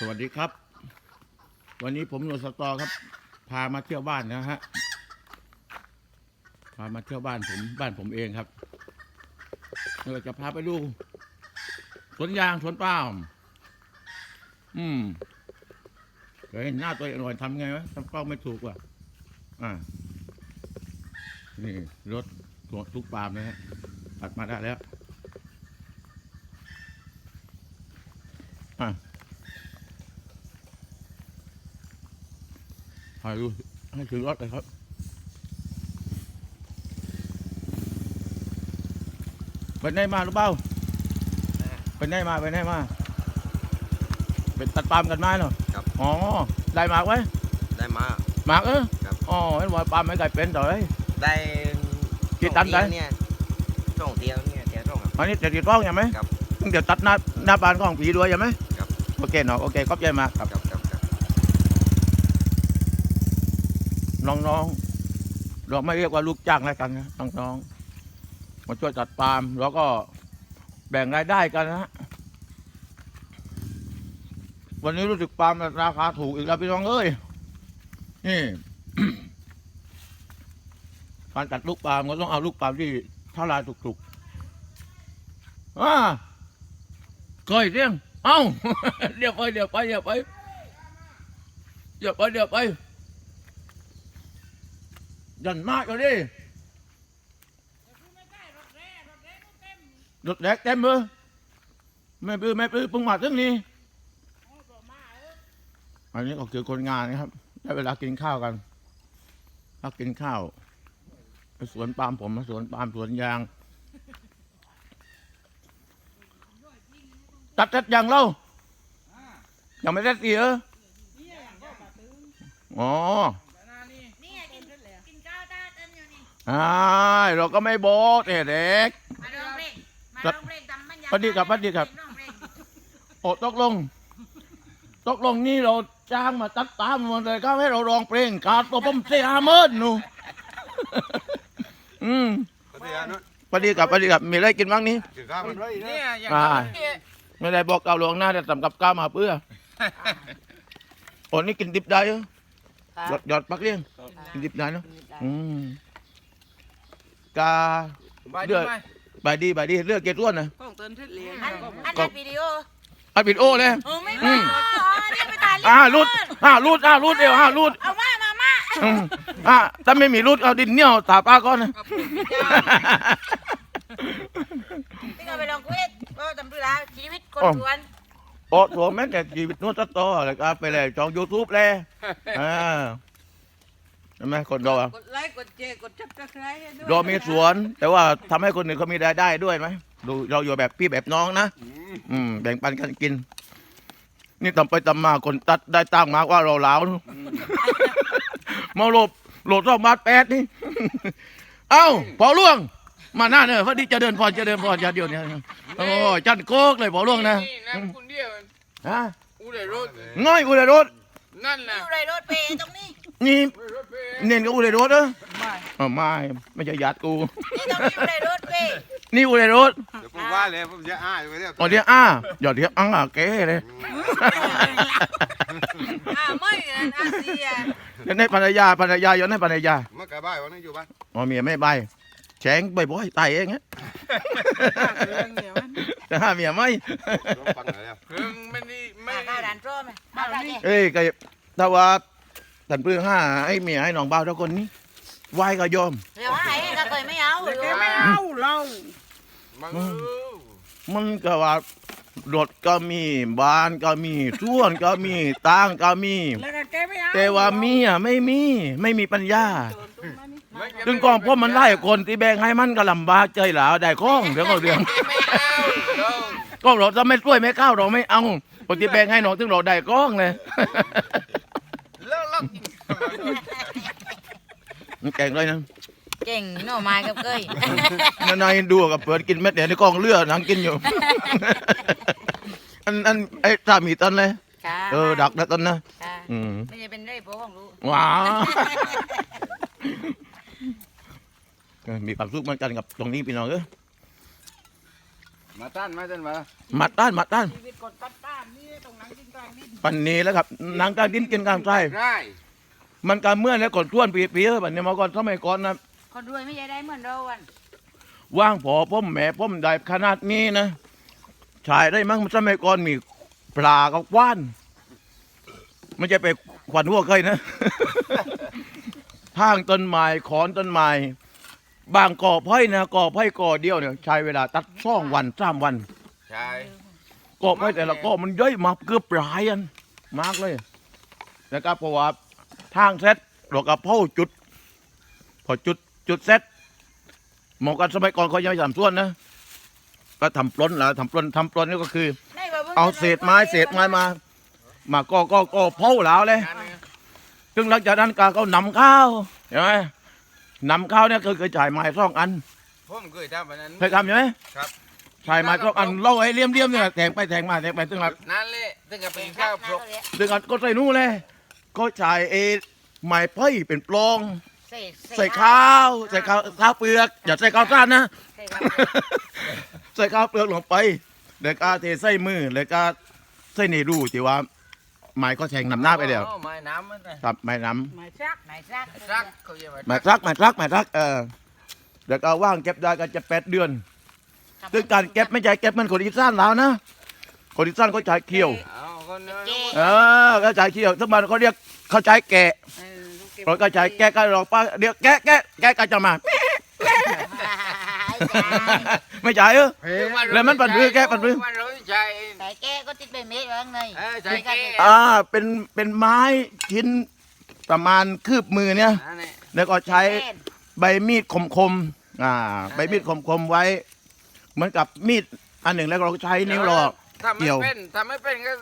สวัสดีครับ วันนี้ผมหนวดสตอครับ พามาเที่ยวบ้านนะฮะพามาเที่ยวบ้านผมบ้านผมเองครับเราจะพาไปดูสวนยางสวนปาล์มอืมเคยเห็นหน้าตัวเองหน่อยทำไงวะทำกล้องไม่ถูกว่ะอ่านี่รถสวนทุกปาล์มนะฮะตัดมาได้แล้ว ถ่ายดูให้ถึงรถเลยครับไปไหนมาหรือเปล่าไปไหนมาไปไหนมาเป็นตัดปาล์มกันไหมเนาะครับ อ๋อได้หมากไหมได้มา หมากเออครับ อ๋อเห็นว่าปาล์มไม่เคยเป็นต่อเลย ได้กี่ตันได้สองเที่ยวเนี่ยสองเที่ยวเนี่ยเที่ยวสองครับ อันนี้จะติดกล้องยังไหมครับเดี๋ยวตัดหน้าหน้าบานของผีด้วยยังไหมครับ โอเคเนาะโอเคขอบใจมากครับ ครับครับครับ น้องๆ เราไม่เรียกว่าลูกจ้างแล้วกันนะน้องๆมาช่วยตัดปาล์มแล้วก็แบ่งรายได้กันนะวันนี้รู้สึกปาล์มราคาถูกอีกแล้วพี่น้องเอ้ยนี่การตัดลูกปาล์มก็ต้องเอาลูกปาล์มที่เท่าไรถูกๆอ่าเคยเรียงเอ้าเดี๋ยวไปเดี๋ยวไปเดี๋ยวไปเดี๋ยวไปเดี๋ยวไป ยันมากเลยดิรถแรกเต็มเลยไม่ปื้อไม่ปื้อเพิ่งมาถึงนี่อันนี้ก็คือคนงานนะครับได้เวลากินข้าวกันพักกินข้าวสวนปาล์มผมมาสวนปาล์มสวนยาง ตัดเสร็จยังเล่ายังไม่ได้เสียอ๋อ นี่ไงกินกินข้าวตาเต้น อยู่นี่อ่าเราก็ไม่บอกแต่เด็ก มาร้องเพลงมาร้องเพลงทำบรรยากาศสวัสดีครับสวัสดีครับร้องเพลงโอ้ตกลง ตกลงนี่เราจ้างมาตัดตามมาเลยก็ให้เราร้องเพลงการตัวผมเสียเมินหนู อืมสวัสดีครับนุชสวัสดีครับสวัสดีครับมีอะไรกินบ้างนี้ถือข้าวมันด้วยนะอ่าไม่ได้บอกเกาหลวงหน้าแต่สำกับก้าวมาเพื่อโอ้นี่กินดิบได้เหรอหยอดหยอดปักเลี้ยงกินดิบได้เนาะอืม กาบายเดืดีอดไหมบายดีบายดีเลือกเกต้วนนะข้องเตือนเทศเลียนอันอันนั้นวิดีโออัดวิดโอเลยเออไม่อืมามอ๋อเรียกไปตายอ่ารูดอ่ารูดอ่ารูดเดียวอ่ารูดเอามามามาอืมอะถ้าไม่มีรูดเอาดินเหนี่ยวตาป้าก้อนนะพี่ก็ไปลองคุยก็ทำเรื่องชีวิตคนสวนโอ้ตัวแม่แต่ชีวิตนู้นตัดต่ออะไรก็ไปเลยจองยูทูบเลยอ่า ใช่ไหมคนเราอะกดไลค์กดแชร์กดชับสไครต์ให้ด้วยเรามีสวน แต่ว่าทำให้คนอื่นเขามีรายได้ด้วยไหมดูเราอยู่แบบพี่แบบน้องนะอืมแบ่งปันกันกิน นี่ตำไปตำมาคนตัดได้ตั้งมากว่าเราเหลามาโหลบโหลดรอบมาแปดนี่ เอ้าพอล่วง มาหน้าเนอะพอดีจะเดินพรจะเดินพรจะเดียวเนี่ยโอ้ยจันโคกเลยพอล่วงนะนี่นะคุณเดียวฮะอูเดรถง่อยอุเรรถนั่นนะอยู่ในรถเปย์ตรงนี้ นี่รถเปย์เน้นกับอุเรรถเออไม่อ๋อไม่ไม่ใช่ญาติกูนี่ตรงนี้อยู่ในรถเปย์นี่อุเรรถเดี๋ยวผมว่าเลยผมจะอ้าอยู่เนี่ยอ๋อเดี๋ยวอ้าหยอดเดี๋ยวอ้าเก๋เลยอ่าไม่นะอาเซียเดี๋ยวในภรรยาภรรยาย้อนในภรรยาเมื่อกะบ่ายวันนี้อยู่บ้านอ๋อเมียไม่ใบแฉงบ่อยๆตายเองฮะเรื่องเดียวมันแต่ถ้าเมียไม่ลองฟังหน่อยแล้วเรื่องไม่นี่ไม่มาข้าวด่านโจ้ไหมมาได้ดิเอ้ยก็ถ้าว่า ตันเพื่อห้าไอ้เมียไอ้น้องเบาทุกคนนี้ไหวก็ยอม เดี๋ยวให้ก็เคยไม่เอาแต่แกไม่เอาเรามันมันก็ว่ารถก็มีบ้านก็มีส่วนก็มีตังก็มี แล้วก็แกไม่เอาแต่ว่าเมียไม่มีไม่มีปัญญาไม่ถึงกองพวกมันไล่คนที่แบ่งให้มันก็ลำบากใจหลาวได้ข้องเดี๋ยวก็เรื่อง ไม่เอาเราก็เราจะไม่ช่วยไม่เข้าเราไม่เอาคนที่แบ่งให้น้องถึงเราได้ก้องเลยเลิกเลิกกิ นมันแก่งเลยนะเก่งหน่อไม้กับเกยนายดูกับเปิดกินเม็ดเดี๋ยวในกองเลือดนังกินอยู่ อันอันไอ้สามีตันเลยค่ะเออดักได้ตันนะค่ะอืมไม่ใช่เป็นไร่โป๊ของรู้ว้าวก็มีความสุขเหมือนกันกับตรงนี้พี่น้องเออ มาต้านมาต้านมามัดต้านมัดต้านชีวิตกดตัดต้านนี่ตรงหนังดินกลางดินปันนี้แล้วครับหนังกลางดินกินกลางไส้ได้มันการเมื่อยแล้วกดท้วนปีปีๆแบบนี้มาก่อนสมัยก่อนนะคนรวยไม่ใช่ได้เหมือนเราวันว่างพอพ่อมแม่พ่อมได้ขนาดนี้นะชายได้มั้งสมัยก่อนมีปลากับว่านไม่ใช่ไปขวัญหัวเคยนะทางต้นไม้ขอนต้นไม้ บางก่อไผ่นะก่อไผ่ก่อเดียวเนี่ยใช้เวลาตัดสองวันสามวัน ใช่ก่อไผ่แต่ละก่อมันย่อยมาเกือบหลายอันมากเลยนะครับเพราะว่าทางเซตเรากับเผาจุด พอจุดจุดเซตหมอกันสมัยก่อนเขายังไม่ทำส่วนนะ ก็ทำปล้นแล้วทำปล้นทำปล้นนี่ก็คือได้บ่บิ่งเอาเศษไม้เศษไม้มา มาก็ก็ก็เผาแล้วเลยงานนี้ซึ่งหลังจากนั้นก็เขานำข้าวใช่ไหม นำข้าวเนี่ยคือเคยจ่ายไม้สองอันผมเคยทำแบบนั้น เคยทำใช่ไหมครับจ่ายไม้สองอันเล่าไอ้เลี่ยมเลี่ยมๆเนี่ยแทงไปแทงมาแทงไปซึ่งหลังนั่นแหละถึงกับเป็นข้าวพรกซึ่งอันก็ใส่นู่นเลยก็จ่ายเอไม้ไผ่เป็นปลองใส่ใส่ข้าวใส่ข้าวข้าวเปลือกอย่าใส่ข้าวสั้นนะใส่ข้าวใส่ข้าวเปลือกลงไปแล้วก็เทใส่มือแล้วก็ใส่ในรูที่ว่า ไม้ก็แทงนำหน้าไปเดียวอ๋อไม้น้ำมันเลยครับไม้น้หมายชักไหนซักรักเขาเรียกว่าำไม้รักไม้รักไม้รักเออแล้วก็ว่างเก็บได้ก็จะแปดเดือนซึ่งการเก็บไม่ใช่เก็บเหมันคนอีสานแล้วนะคนอีสานเขาใช้เคี่ยวเอาคนเนื้อเจ๊เออเขาใช้เคี่ยวทุกบ้านเขาเรียกเขาใช้แกะเออลูกเก็บเราก็ใช้แกะก็เราป้าเดี๋ยวแกะแกะแกะก็จะมา ไม่ใช่เออ แล้วมันปั่นมือแกปั่นมือมัน รู้ใจใส่แก้ก็ติดไปเม็ดไว้ข้างในเออใส่แก้อ่าเป็นเป็นไม้ชิ้นประมาณคืบมือเนี่ยนั่นแหละแล้วก็ใช้แป้นใบมีดคมๆอ่า ใบมีดคมๆไว้ เหมือนกับมีดอันหนึ่งแล้วเราก็ใช้นิ้วหลอก ทำเกี่ไม่ยว เป็นทำไม่เป็นก็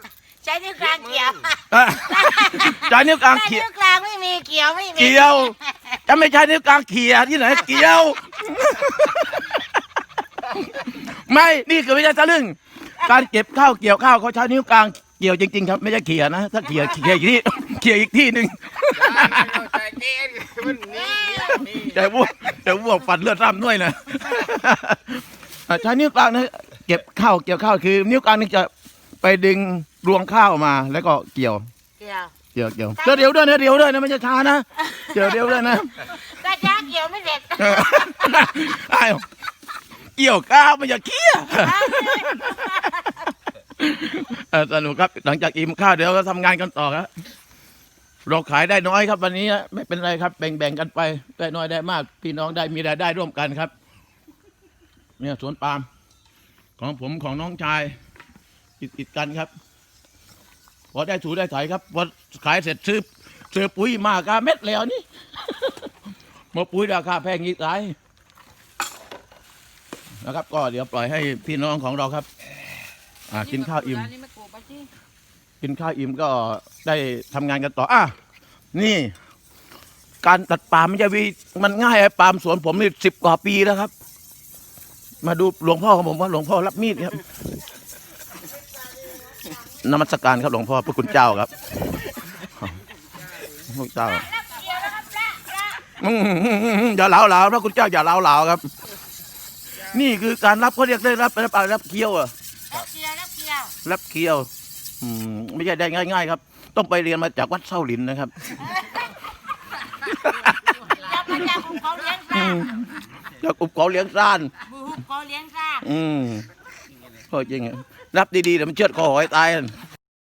ใช้นิ้วกลางเกี่ยวอะใช้นิ้วกลางใช้เขี่ยนิ้วกลางไม่มีเกี่ยวไม่มีเกี่ยว จะไม่ใช้นิ้วกลางเขี่ยที่ไหนเกี่ยว ไม่ นี่คือไม่ใช่ทะลึ่ง การเก็บข้าวเกี่ยวข้าวเขาใช้นิ้วกลางเกี่ยวจริงๆครับไม่ใช่เขี่ยนะ ถ้าเขี่ยเขี่ยอีกที่เขี่ยอีกที่หนึ่งใส่แก้มันนี่นี่แต่วัวแต่วัวฟันเลือดร่ำด้วยนะอะใช้นิ้วกลางนะเก็บข้าวเกี่ยวข้าวคือ นิ้วกลางนี่จะไปดึงรวงข้าวมาแล้วก็เกี่ยว เกี่ยวเกี่ยวเกี่ยวเดี๋ยวเดี๋ยวด้วยนะเดี๋ยวด้วยนะไม่ใช่ช้านะเดี๋ยวเดี๋ยวด้วยนะถ้าช้าเกี่ยวไม่เสร็จอ้าวเกี่ยวข้าวไม่ใช่เกี้ยเออ สนุกครับ หลังจากอิ่มข้าวเดี๋ยวเราทำงานกันต่อครับเราขายได้น้อยครับ วันนี้ไม่เป็นไรครับ แบ่งๆกันไปได้น้อยได้มาก พี่น้องได้มีรายได้ร่วมกันครับ เนี่ยสวนปาล์มของผมของน้องชายติดติดกันครับ พอได้ถูได้ไถครับพอขายเสร็จซื้อซื้อปุ๋ยมากาเม็ดแล้วนี่มดปุ๋ยราคาแพงอีกหลายนะครับ ก็เดี๋ยวปล่อยให้พี่น้องของเราครับ อ่ากินข้าวอิ่ม นี่ไม่โกบไปสิกินข้าวอิ่มก็ได้ทำงานกันต่ออะนี่ การตัดปาล์มมันจะวีมันง่ายไอ้ปาล์มสวนผมนี่สิบกว่าปีแล้วครับ มาดูหลวงพ่อของผมว่าหลวงพ่อรับมีดครับนมัสการครับหลวงพ่อพระคุณเจ้าครับพระเจ้าอืมอย่าเหลาเหลาพระคุณเจ้าอย่าเหลาเหลาครับ นี่คือการรับเขาเรียกได้รับรับรับเคี้ยวอะแล้วเกี่ยวแล้วเกี่ยวรับเคี้ยวอืมไม่ใช่ได้ง่าย ๆ ครับ ต้องไปเรียนมาจากวัดเส้าหลินนะครับ จับมาจากหุบเขาเลี้ยงซ่าจากอุบเขาเลี้ยงซ่าน บุหุบเขาเลี้ยงซ่าอืมโอ้จริงอะรับดีๆเดี๋ยวมันเชือดคอหอยตายอะ